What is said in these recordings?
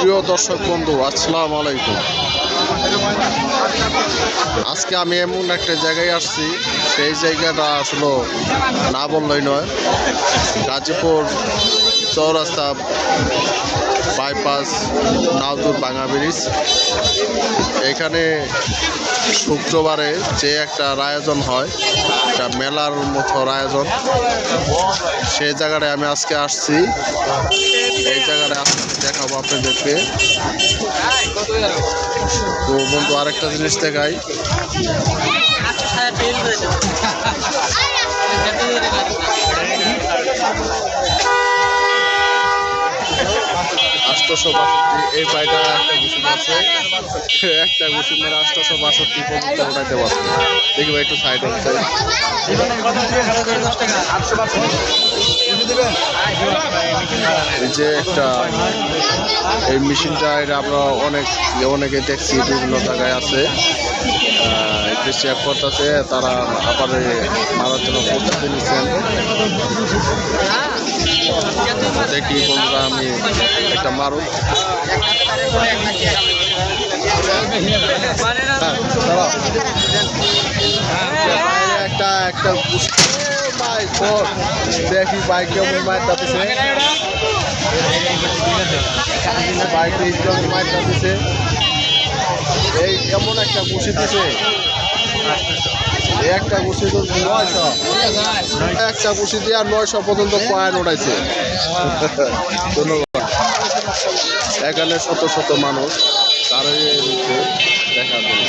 প্রিয় দর্শক বন্ধু, আসসালামু আলাইকুম। আজকে আমি এমন একটা জায়গায় আসছি, সেই জায়গাটা আসলে না বললেই নয়। গাজীপুর চৌরাস্তা বাইপাস নাওদুর বাঙা ব্রিজ। এখানে শুক্রবারে যে একটা আয়োজন হয়, একটা মেলার মতো আয়োজন। সেই জায়গাটায় আমি আজকে আসছি। এই জায়গাটা আজকে দেখাবো আপনাদেরকে। তো বন্ধু আরেকটা জিনিস দেখাই। এই একটা আছে। একটা আষ্টশো বাষট্টি একটু হচ্ছে যে একটা, এই মেশিনটা, এটা আমরা অনেক, অনেকে দেখছি বিভিন্ন জায়গায় আছে। চেক করতেছে, তারা আবার মারার জন্য প্রস্তুতি নিচ্ছেন দেখি বন্ধুরা, আমি একটা মারু একটা একটা দেখি বাইক কেমন মাইর দাঁতিছে বাইক কেমন মাইর দাঁতিছে এই এমন একটা বসে দিছে একটা বসে তো নয়শো। একটা বসে দিয়ে আর নয়শো পর্যন্ত পয়েন্ট উঠাইছে। ধন্যবাদ। এখানে শত শত মানুষ তারাই দেখা জন্য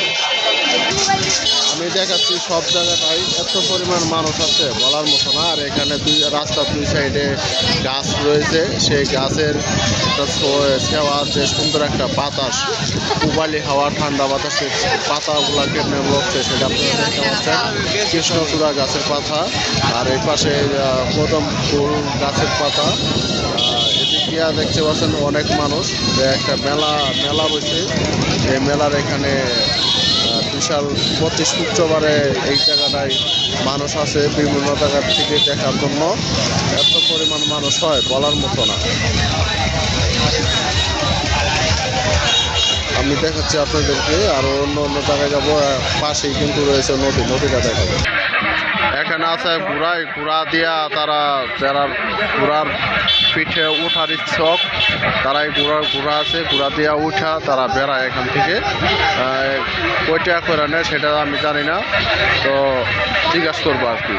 আমি দেখাচ্ছি সব জায়গাটাই। এত পরিমাণ মানুষ আছে বলার মতো না। আর এখানে দুই রাস্তার দুই সাইডে গাছ রয়েছে। সেই গাছের একটা ছো- সেওয়া যে সুন্দর একটা বাতাস। পুবালি হাওয়া, ঠান্ডা বাতাসের পাতাগুলা কেমনে বলছে সেটা আপনারা দেখতে পাচ্ছেন। কৃষ্ণচূড়া গাছের পাতা। আর এই পাশে কদম ফুল গাছের পাতা। দিয়া দেখতে পাচ্ছেন অনেক মানুষ। একটা মেলা মেলা বসে। এই মেলার এখানে বিশাল প্রতি শুক্রবারে এই জায়গাটায় মানুষ আসে বিভিন্ন জায়গার থেকে দেখার জন্য। এত পরিমাণ মানুষ হয় বলার মতো না। আমি দেখাচ্ছি আপনাদেরকে, আরও অন্য অন্য জায়গায় যাব পাশেই কিন্তু রয়েছে নদী, নদীটা দেখাবো। এখানে আছে ঘোড়াই ঘোড়া দিয়া তারা, যারা ঘোড়ার পিঠে উঠার ইচ্ছক, তারাই ঘোড়া ঘোড়া আছে ঘোড়া দিয়া উঠা, তারা বেড়ায় এখান থেকে। কয়টা করে নেয় সেটা আমি জানি না, তো জিজ্ঞাসা করব আর কি।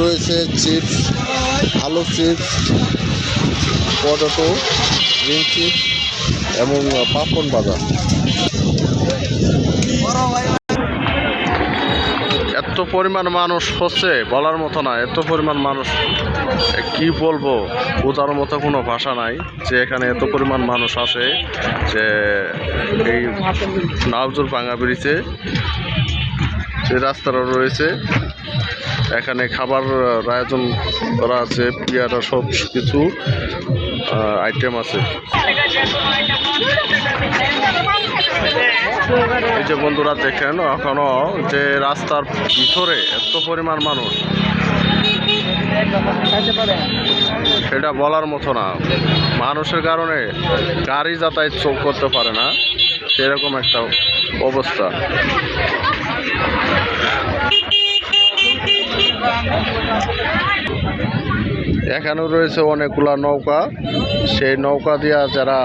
রয়েছে চিপস, আলু চিপস, পটেটো, গ্রিন চিপস। এবং পাপন বাজার। এত পরিমাণ মানুষ হচ্ছে, বলার মতো না, এত পরিমাণ মানুষ কি বলব? বোঝার মতো কোনো ভাষা নাই, যে এখানে এত পরিমাণ মানুষ আসে, যে এই নাওজুর ভাঙা ব্রিজে যে রাস্তাটা রয়েছে এখানে খাবার আয়োজন করা আছে, পিয়ারা, সব কিছু আইটেম আছে। এই যে বন্ধুরা দেখেন, এখনও যে রাস্তার ভিতরে এত পরিমাণ মানুষ, সেটা বলার মতো না। মানুষের কারণে গাড়ি যাতায়াত চোখ করতে পারে না, সেরকম একটা অবস্থা। এখানেও রয়েছে অনেকগুলা নৌকা। সেই নৌকা দিয়া যারা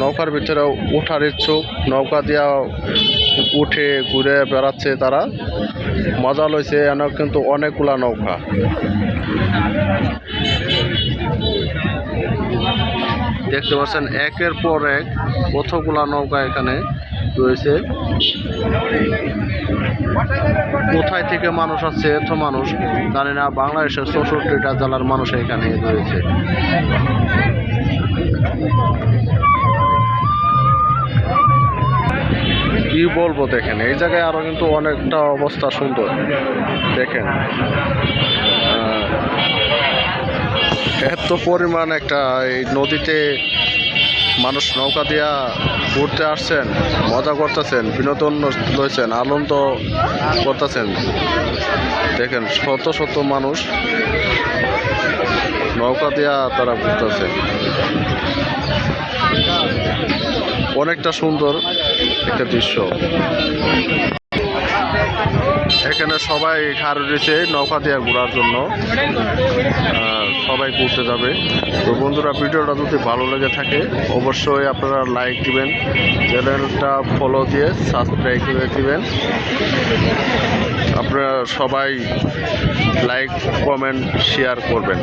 নৌকার ভিতরে ওঠার ইচ্ছুক, নৌকা দিয়া উঠে ঘুরে বেড়াচ্ছে তারা। মজা লইছে, এনে কিন্তু অনেকগুলা নৌকা। দেখতে পাচ্ছেন, একের পর এক কতগুলা নৌকা এখানে রয়েছে। কোথায় থেকে মানুষ আসছে, এত মানুষ, জানি না, বাংলাদেশের চৌষট্টিটা জেলার মানুষ এখানে রয়েছে। কি বলব দেখেন, এই জায়গায় আরও কিন্তু অনেকটা অবস্থা সুন্দর। দেখেন এত পরিমাণ একটা এই নদীতে মানুষ নৌকা দিয়া ঘুরতে আসছেন, মজা করতেছেন, বিনোদন লইছেন, আনন্দ করতেছেন। দেখেন, শত শত মানুষ নৌকা দিয়া তারা ঘুরতেছে। অনেকটা সুন্দর একটা দৃশ্য। এখানে সবাই খার রয়েছে নৌকা দিয়ে ঘোরার জন্য। সবাই করতে যাবে। তো বন্ধুরা, ভিডিওটা যদি ভালো লেগে থাকে, অবশ্যই আপনারা লাইক দিবেন, চ্যানেলটা ফলো দিয়ে সাবস্ক্রাইব করে দিবেন। আপনারা সবাই লাইক কমেন্ট শেয়ার করবেন।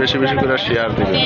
বেশি বেশি করে শেয়ার দিবেন।